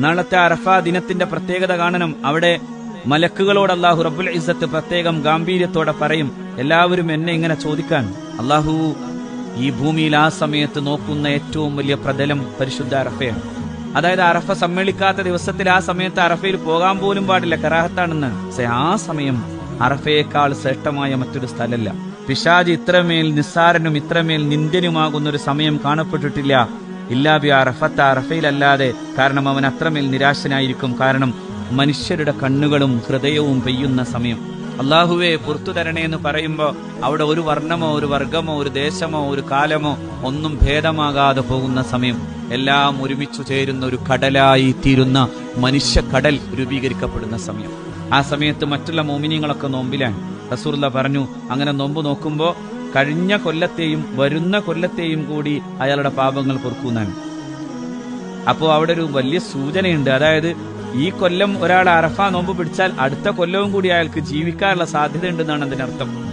നാളത്തെ അറഫ ദിനത്തിന്റെ പ്രത്യേകത കാണണം. അവിടെ മലക്കുകളോട് അള്ളാഹു റബ്ബുൽ ഇസത്ത് പ്രത്യേകം ഗാംഭീര്യത്തോടെ പറയും. എല്ലാവരും എന്നെ ഇങ്ങനെ ചോദിക്കാൻ. അള്ളാഹു ഈ ഭൂമിയിൽ ആ സമയത്ത് നോക്കുന്ന ഏറ്റവും വലിയ പ്രതലം പരിശുദ്ധ അറഫയാണ്. അതായത് അറഫ സമ്മേളിക്കാത്ത ദിവസത്തിൽ ആ സമയത്ത് അറഫയിൽ പോകാൻ പോലും പാടില്ല. കറാഹത്താണെന്ന്. ആ സമയം അറഫയേക്കാൾ ശ്രേഷ്ഠമായ മറ്റൊരു സ്ഥലമല്ല. പിശാജ് ഇത്രമേൽ നിസ്സാരനും ഇത്രമേൽ നിന്ദ്യനുമാകുന്ന ഒരു സമയം കാണപ്പെട്ടിട്ടില്ല. ഇല്ലാബി അറഫത്ത് അറഫയിലല്ലാതെ കാരണം അവൻ അത്രമേൽ നിരാശനായിരിക്കും കാരണം മനുഷ്യരുടെ കണ്ണുകളും ഹൃദയവും പെയ്യുന്ന സമയം. അള്ളാഹുവെ പുറത്തു തരണേ എന്ന് പറയുമ്പോൾ അവിടെ ഒരു വർണമോ ഒരു വർഗമോ ഒരു ദേശമോ ഒരു കാലമോ ഒന്നും ഭേദമാകാതെ പോകുന്ന സമയം. എല്ലാം ഒരുമിച്ചു ചേരുന്ന ഒരു കടലായി തീരുന്ന മനുഷ്യ കടൽ രൂപീകരിക്കപ്പെടുന്ന സമയം. ആ സമയത്ത് മറ്റുള്ള മോമിനിയങ്ങളൊക്കെ നോമ്പിലാണ്. റസൂർല പറഞ്ഞു അങ്ങനെ നോമ്പ് നോക്കുമ്പോ കഴിഞ്ഞ കൊല്ലത്തെയും വരുന്ന കൊല്ലത്തെയും കൂടി അയാളുടെ പാപങ്ങൾ പൊറുക്കുന്നതാണ് അപ്പോൾ അവിടെ ഒരു വലിയ സൂചനയുണ്ട്. അതായത് ഈ കൊല്ലം ഒരാൾ അറഫ നോമ്പ് പിടിച്ചാൽ അടുത്ത കൊല്ലവും കൂടി അയാൾക്ക് ജീവിക്കാനുള്ള സാധ്യത ഉണ്ടെന്നാണ് അതിനർത്ഥം.